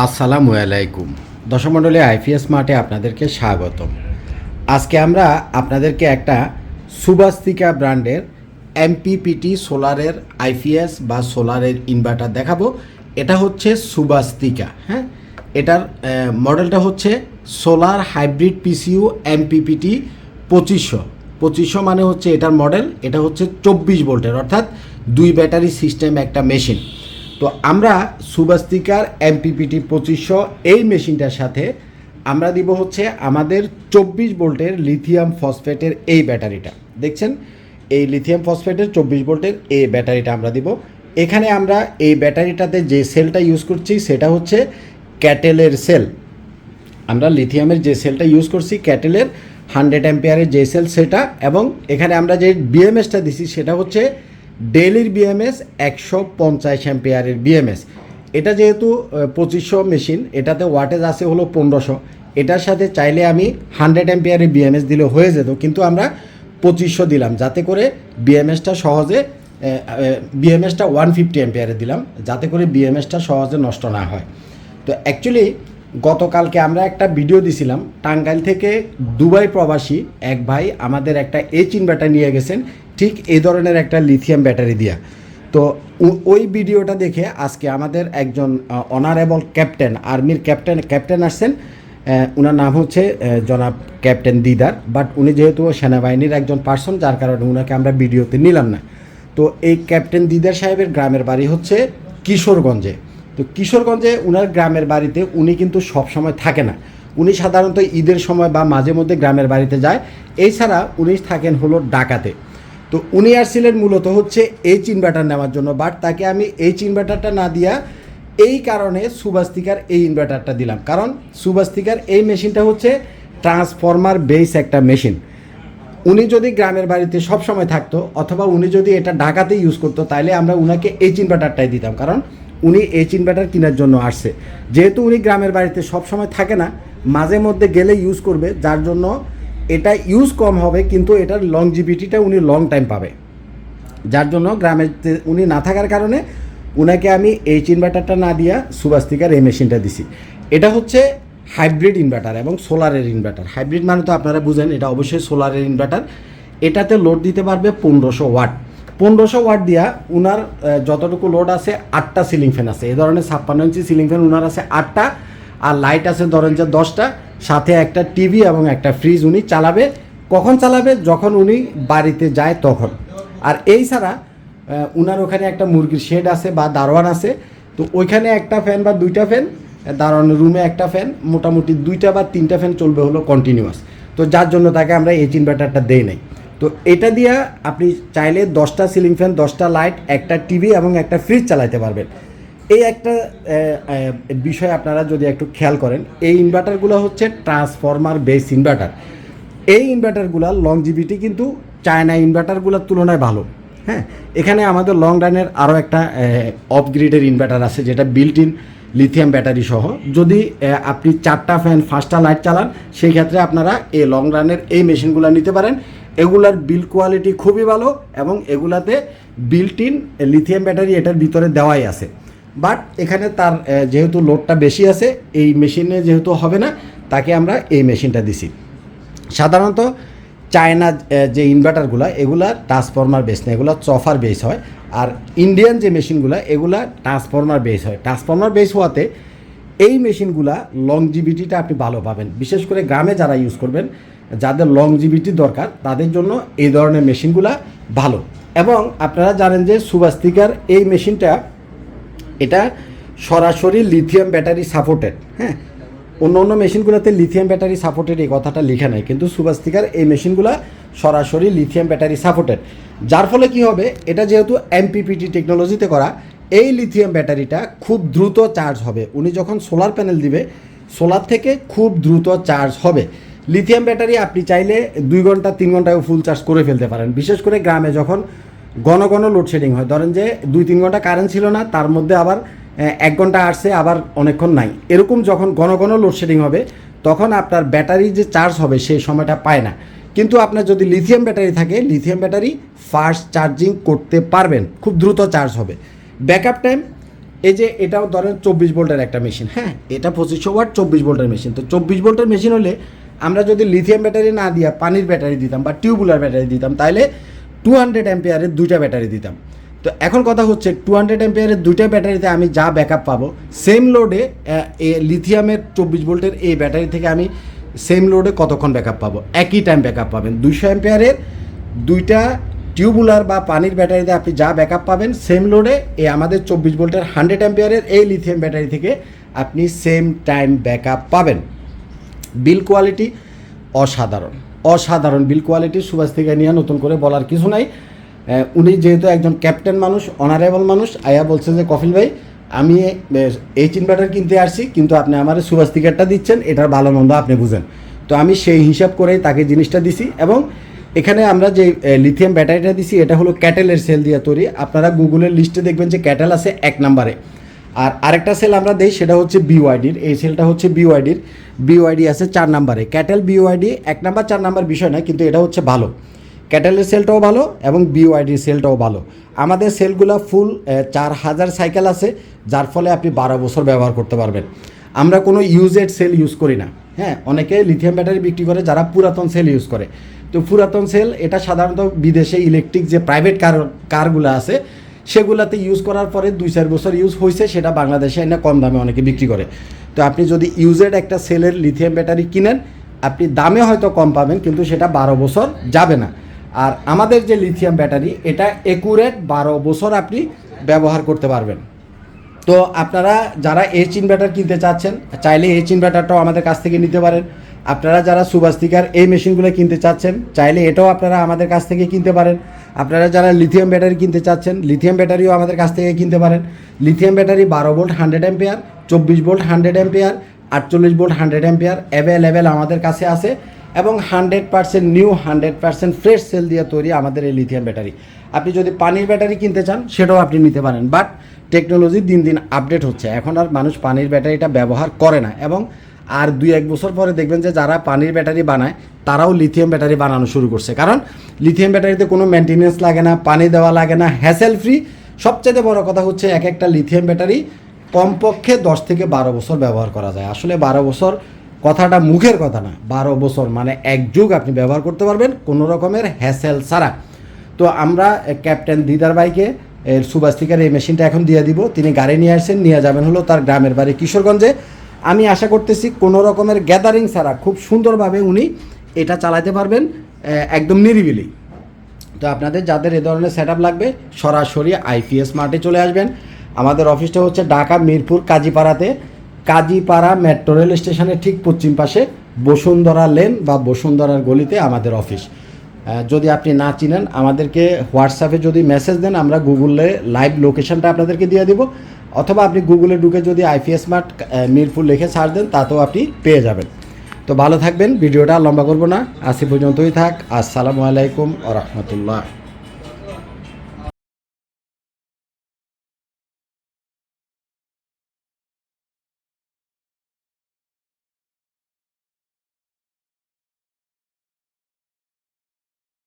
আসসালামু আলাইকুম। দশমণ্ডলী আইপিএস মাঠে আপনাদেরকে স্বাগতম। আজকে আমরা আপনাদেরকে একটা সুবাস্তিকা ব্র্যান্ডের এমপিপিটি সোলারের আইপিএস বা সোলারের ইনভার্টার দেখাবো। এটা হচ্ছে সুবাস্তিকা হ্যাঁ? এটার মডেলটা হচ্ছে সোলার হাইব্রিড পিসিউ এমপিপিটি পঁচিশশো। পঁচিশশো মানে হচ্ছে এটার মডেল, এটা হচ্ছে চব্বিশ ভোল্টের, অর্থাৎ দুই ব্যাটারি সিস্টেম, একটা মেশিন। তো আমরা সুবাস্তিকার এমপিপিটি পঁচিশশো এই মেশিনটার সাথে আমরা দিব হচ্ছে আমাদের চব্বিশ ভোল্টের লিথিয়াম ফসফেটের এই ব্যাটারিটা। দেখছেন? এই লিথিয়াম ফসফেটের চব্বিশ ভোল্টের এই ব্যাটারিটা আমরা দিব। এখানে আমরা এই ব্যাটারিটাতে যে সেলটা ইউজ করছি সেটা হচ্ছে ক্যাটেলের সেল। আমরা লিথিয়ামের যে সেলটা ইউজ করছি ক্যাটেলের হান্ড্রেড অ্যাম্পিয়ারের যে সেল সেটা এবং এখানে আমরা যে বিএমএসটা দিছি সেটা হচ্ছে ডেলির বিএমএস একশো পঞ্চাশ অ্যাম্পিয়ারের বিএমএস এটা যেহেতু পঁচিশশো মেশিন, এটাতে ওয়াটেজ আছে হলো পনেরোশো। এটার সাথে চাইলে আমি হান্ড্রেড অ্যাম্পিয়ারের বিএমএস দিলে হয়ে যেত, কিন্তু আমরা পঁচিশশো দিলাম। যাতে করে বিএমএসটা সহজে বিএমএসটা ওয়ান ফিফটি অ্যাম্পিয়ারে দিলাম, যাতে করে বিএমএসটা সহজে নষ্ট না হয়। তো অ্যাকচুয়ালি গতকালকে আমরা একটা ভিডিও দিছিলাম, টাঙ্গাইল থেকে দুবাই প্রবাসী, এক ভাই আমাদের একটা এইচ ইনভার্টার নিয়ে গেছেন ঠিক এই ধরনের একটা লিথিয়াম ব্যাটারি দিয়া। তো ওই ভিডিওটা দেখে আজকে আমাদের একজন অনারেবল ক্যাপ্টেন আর্মির ক্যাপ্টেন ক্যাপ্টেন আসছেন। ওনার নাম হচ্ছে জনাব ক্যাপ্টেন দিদার। বাট উনি যেহেতু সেনাবাহিনীর একজন পার্সন যার কারণে ওনাকে আমরা ভিডিওতে নিলাম না। তো এই ক্যাপ্টেন দিদার সাহেবের গ্রামের বাড়ি হচ্ছে কিশোরগঞ্জে। তো কিশোরগঞ্জে উনার গ্রামের বাড়িতে উনি কিন্তু সব সময় থাকে না। উনি সাধারণত ঈদের সময় বা মাঝে মধ্যে গ্রামের বাড়িতে যায়। এছাড়া উনি থাকেন হলো ডাকাতে তো উনি আসছিলেন মূলত হচ্ছে এইচ ইনভার্টার নেওয়ার জন্য বাট তাকে আমি এইচ ইনভার্টারটা না দিয়া এই কারণে সুবাস্তিকার এই ইনভার্টারটা দিলাম। কারণ সুবাস্তিকার এই মেশিনটা হচ্ছে ট্রান্সফরমার বেস একটা মেশিন উনি যদি গ্রামের বাড়িতে সব সময় থাকতো, অথবা উনি যদি এটা ঢাকাতে ইউজ করতো তাহলে আমরা উনাকে এইচ ইনভার্টারটাই দিতাম। কারণ উনি এইচ ইনভার্টার কেনার জন্য আসছে। যেহেতু উনি গ্রামের বাড়িতে সব সময় থাকে না, মাঝে মধ্যে গেলে ইউজ করবে, যার জন্য এটা ইউজ কম হবে, কিন্তু এটার লংজিভিটিটা উনি লং টাইম পাবে। যার জন্য গ্রামে উনি না থাকার কারণে উনাকে আমি এইচ ইনভার্টারটা না দিয়া সুবাস্তিকার এই মেশিনটা দিছি। এটা হচ্ছে হাইব্রিড ইনভার্টার এবং সোলারের ইনভার্টার হাইব্রিড মানে তো আপনারা বুঝেন, এটা অবশ্যই সোলারের ইনভার্টার এটাতে লোড দিতে পারবে পনেরোশো ওয়াট। পনেরোশো ওয়াট দিয়া উনার যতটুকু লোড আছে আটটা সিলিং ফ্যান আছে। এই ধরনের ছাপ্পান্ন ইঞ্চি সিলিং ফ্যান উনার আছে আটটা, আর লাইট আছে ধরেন যে দশটা। সাথে একটা টিভি এবং একটা ফ্রিজ উনি চালাবে। কখন চালাবে? যখন উনি বাড়িতে যায় তখন। আর এই ছাড়া উনার ওখানে একটা মুরগির শেড আছে বা দারোয়ান আছে। তো ওইখানে একটা ফ্যান বা দুইটা ফ্যান দারোয়ানের রুমে একটা ফ্যান মোটামুটি দুইটা বা তিনটা ফ্যান চলবে হলো কন্টিনিউয়াস তো যার জন্য তাকে আমরা এইচ ইনভার্টারটা দেই নাই। তো এটা দিয়া আপনি চাইলে দশটা সিলিং ফ্যান দশটা লাইট একটা টিভি এবং একটা ফ্রিজ চালাতে পারবেন। এই একটা বিষয় আপনারা যদি একটু খেয়াল করেন, এই ইনভার্টারগুলো হচ্ছে ট্রান্সফরমার বেস ইনভার্টার। এই ইনভার্টারগুলোর লংজিভিটি কিন্তু চায়না ইনভার্টারগুলোর তুলনায় ভালো হ্যাঁ? এখানে আমাদের লং রানের আরও একটা অফ গ্রিডের ইনভার্টার আছে, যেটা বিল্ট ইন লিথিয়াম ব্যাটারি সহ। যদি আপনি চারটা ফ্যান পাঁচটা লাইট চালান, সেই ক্ষেত্রে আপনারা এই লং রানের এই মেশিনগুলো নিতে পারেন। এগুলার বিল কোয়ালিটি খুবই ভালো এবং এগুলাতে বিল্ট ইন লিথিয়াম ব্যাটারি এটার ভিতরে দেওয়াই আছে। বাট এখানে তার যেহেতু লোডটা বেশি আছে, এই মেশিনে যেহেতু হবে না, তাকে আমরা এই মেশিনটা দিছি। সাধারণত চায়না যে ইনভার্টারগুলো এগুলা ট্রান্সফর্মার বেস না, এগুলো চফার বেস হয়। আর ইন্ডিয়ান যে মেশিনগুলো, এগুলা ট্রান্সফর্মার বেস হয়। ট্রান্সফর্মার বেস হওয়াতে এই মেশিনগুলা লংজিভিটিটা আপনি ভালো পাবেন। বিশেষ করে গ্রামে যারা ইউজ করবেন, যাদের লংজিভিটি দরকার, তাদের জন্য এই ধরনের মেশিনগুলা ভালো। এবং আপনারা জানেন যে সুবাস্তিকার এই মেশিনটা এটা সরাসরি লিথিয়াম ব্যাটারি সাপোর্টেড হ্যাঁ? অন্য অন্য মেশিনগুলোতে লিথিয়াম ব্যাটারি সাপোর্টেড এই কথাটা লেখা নাই, কিন্তু সুবাস্তিকার এই মেশিনগুলো সরাসরি লিথিয়াম ব্যাটারি সাপোর্টেড যার ফলে কি হবে, এটা যেহেতু এমপিপিটি টেকনোলজিতে করা, এই লিথিয়াম ব্যাটারিটা খুব দ্রুত চার্জ হবে। উনি যখন সোলার প্যানেল দিবে সোলার থেকে খুব দ্রুত চার্জ হবে। লিথিয়াম ব্যাটারি আপনি চাইলে দুই ঘণ্টা, তিন ঘন্টায় ফুল চার্জ করে ফেলতে পারেন। বিশেষ করে গ্রামে যখন ঘন ঘন লোডশেডিং হয়। ধরেন যে দুই তিন ঘণ্টা কারেন্ট ছিল না, তার মধ্যে আবার এক ঘণ্টা আসছে, আবার অনেকক্ষণ নাই। এরকম যখন ঘন ঘন লোডশেডিং হবে, তখন আপনার ব্যাটারি যে চার্জ হবে সেই সময়টা পায় না। কিন্তু আপনার যদি লিথিয়াম ব্যাটারি থাকে লিথিয়াম ব্যাটারি ফাস্ট চার্জিং করতে পারবেন। খুব দ্রুত চার্জ হবে। ব্যাকআপ টাইম এই যে এটাও ধরেন চব্বিশ ভোল্টের একটা মেশিন হ্যাঁ এটা পঁচিশশো ওয়াট চব্বিশ ভোল্টের মেশিন তো চব্বিশ ভোল্টের মেশিন হলে আমরা যদি লিথিয়াম ব্যাটারি না দিয়া পানির ব্যাটারি দিতাম বা টিউবুলার ব্যাটারি দিতাম তাহলে টু হান্ড্রেড অ্যাম্পিয়ারের দুইটা ব্যাটারি দিতাম। তো এখন কথা হচ্ছে টু হান্ড্রেড অ্যাম্পিয়ারের দুইটা ব্যাটারিতে আমি যা ব্যাকআপ পাবো সেম লোডে লিথিয়ামের চব্বিশ ভোল্টের এই ব্যাটারি থেকে আমি সেম লোডে কতক্ষণ ব্যাকআপ পাবো? একই টাইম ব্যাকআপ পাবেন। দুইশো অ্যাম্পিয়ারের দুইটা টিউবুলার বা পানির ব্যাটারিতে আপনি যা ব্যাকআপ পাবেন সেম লোডে এই আমাদের চব্বিশ ভোল্টের হান্ড্রেড অ্যাম্পিয়ারের এই লিথিয়াম ব্যাটারি থেকে আপনি সেম টাইম ব্যাকআপ পাবেন। বিল কোয়ালিটি অসাধারণ। অসাধারণ বিল কোয়ালিটি সুভাষ থেকে নিয়ে নতুন করে বলার কিছু নাই। উনি যেহেতু একজন ক্যাপ্টেন মানুষ অনারেবল মানুষ, আয়া বলছে যে, কফিল ভাই, আমি এইচ ইনভার্টার কিনতে আসছি, কিন্তু আপনি আমার সুভাষ টিকারটা দিচ্ছেন, এটার ভালো মন্দ আপনি বুঝেন। তো আমি সেই হিসাব করেই তাকে জিনিসটা দিছি এবং এখানে আমরা যে লিথিয়াম ব্যাটারিটা দিছি, এটা হলো ক্যাটেলের সেল দিয়ে তৈরি। আপনারা গুগলের লিস্টে দেখবেন যে ক্যাটেল আছে এক নম্বরে। আর আরেকটা সেল আমরা দেই, সেটা হচ্ছে বিওয়াইডির এই সেলটা হচ্ছে বিওয়াইডির বিওয়াইডি আছে চার নাম্বারে। ক্যাটেল বিওয়াইডি এক নাম্বার, চার নাম্বার বিষয় না, কিন্তু এটা হচ্ছে ভালো। ক্যাটেলের সেলটাও ভালো এবং বিওয়াইডির সেলটাও ভালো। আমাদের সেলগুলো ফুল চার হাজার সাইকেল আছে, যার ফলে আপনি বারো বছর ব্যবহার করতে পারবেন। আমরা কোনো ইউজেড সেল ইউজ করি না। হ্যাঁ অনেকে লিথিয়াম ব্যাটারি বিক্রি করে, যারা পুরাতন সেল ইউজ করে। তো পুরাতন সেল এটা সাধারণত বিদেশে ইলেকট্রিক যে প্রাইভেট কার কারগুলো আছে সেগুলাতে ইউজ করার পরে দুই চার বছর ইউজ হয়েছে সেটা বাংলাদেশে এনে কম দামে অনেকে বিক্রি করে। তো আপনি যদি ইউজেড একটা সেলের লিথিয়াম ব্যাটারি কিনেন, আপনি দামে হয়তো কম পাবেন, কিন্তু সেটা বারো বছর যাবে না। আর আমাদের যে লিথিয়াম ব্যাটারি এটা একুরেট বারো বছর আপনি ব্যবহার করতে পারবেন। তো আপনারা যারা এইচ ইনভার্টার কিনতে চাচ্ছেন, চাইলে এইচ ইনভার্টারটাও আমাদের কাছ থেকে নিতে পারেন। আপনারা যারা সুবাস্তিকার এই মেশিনগুলো কিনতে চাচ্ছেন, চাইলে এটাও আপনারা আমাদের কাছ থেকে কিনতে পারেন। আপনারা যারা লিথিয়াম ব্যাটারি কিনতে চাচ্ছেন লিথিয়াম ব্যাটারিও আমাদের কাছ থেকে কিনতে পারেন। লিথিয়াম ব্যাটারি বারো ভোল্ট হান্ড্রেড অ্যাম্পিয়ার চব্বিশ ভোল্ট হান্ড্রেড অ্যাম্পিয়ার আটচল্লিশ ভোল্ট হান্ড্রেড অ্যাম্পিয়ার অ্যাভেলেবেল আমাদের কাছে আছে এবং hundred percent new hundred percent fresh cell দিয়ে তৈরি আমাদের এই লিথিয়াম ব্যাটারি আপনি যদি পানির ব্যাটারি কিনতে চান, সেটাও আপনি নিতে পারেন। বাট টেকনোলজি দিন দিন আপডেট হচ্ছে। এখন আর মানুষ পানির ব্যাটারিটা ব্যবহার করে না এবং আর দুই এক বছর পরে দেখবেন যে যারা পানির ব্যাটারি বানায়, তারাও লিথিয়াম ব্যাটারি বানানো শুরু করছে। কারণ লিথিয়াম ব্যাটারিতে কোনো মেনটেনেন্স লাগে না, পানি দেওয়া লাগে না হ্যাসেল ফ্রি সবচেয়ে বড় কথা হচ্ছে এক একটা লিথিয়াম ব্যাটারি কমপক্ষে দশ থেকে বারো বছর ব্যবহার করা যায়। আসলে বারো বছর কথাটা মুখের কথা না, বারো বছর মানে এক যুগ আপনি ব্যবহার করতে পারবেন কোনো রকমের হ্যাসেল ছাড়া। তো আমরা ক্যাপ্টেন দিদার বাইকে এর সুবাস্তিকার এই মেশিনটা এখন দিয়ে দিব। তিনি গাড়ি নিয়ে আসছেন, নিয়ে যাবেন হলো তার গ্রামের বাড়ি কিশোরগঞ্জে। আমি আশা করতেছি কোনো রকমের গ্যাদারিং ছাড়া খুব সুন্দরভাবে উনি এটা চালাতে পারবেন একদম নিরিবিলি। তো আপনাদের যাদের এ ধরনের সেট লাগবে, সরাসরি আইপিএস মার্টে চলে আসবেন। আমাদের অফিসটা হচ্ছে ঢাকা মিরপুর কাজীপাড়াতে। কাজীপাড়া মেট্রো রেল স্টেশনের ঠিক পশ্চিম পাশে বসুন্ধরা লেন বা বসুন্ধরার গলিতে আমাদের অফিস যদি আপনি না চিনেন, আমাদেরকে হোয়াটসঅ্যাপে যদি মেসেজ দেন, আমরা গুগলে লাইভ লোকেশনটা আপনাদেরকে দিয়ে দিব। অথবা আপনি গুগলে ঢুকে যদি আইপিএস স্মার্ট মিরপুর লিখে সার্চ দেন, তাতেও আপনি পেয়ে যাবেন। তো ভালো থাকবেন, ভিডিওটা লম্বা করব না। আসি পর্যন্তই থাক। আসসালামু আলাইকুম আ রহমতুল্লাহ।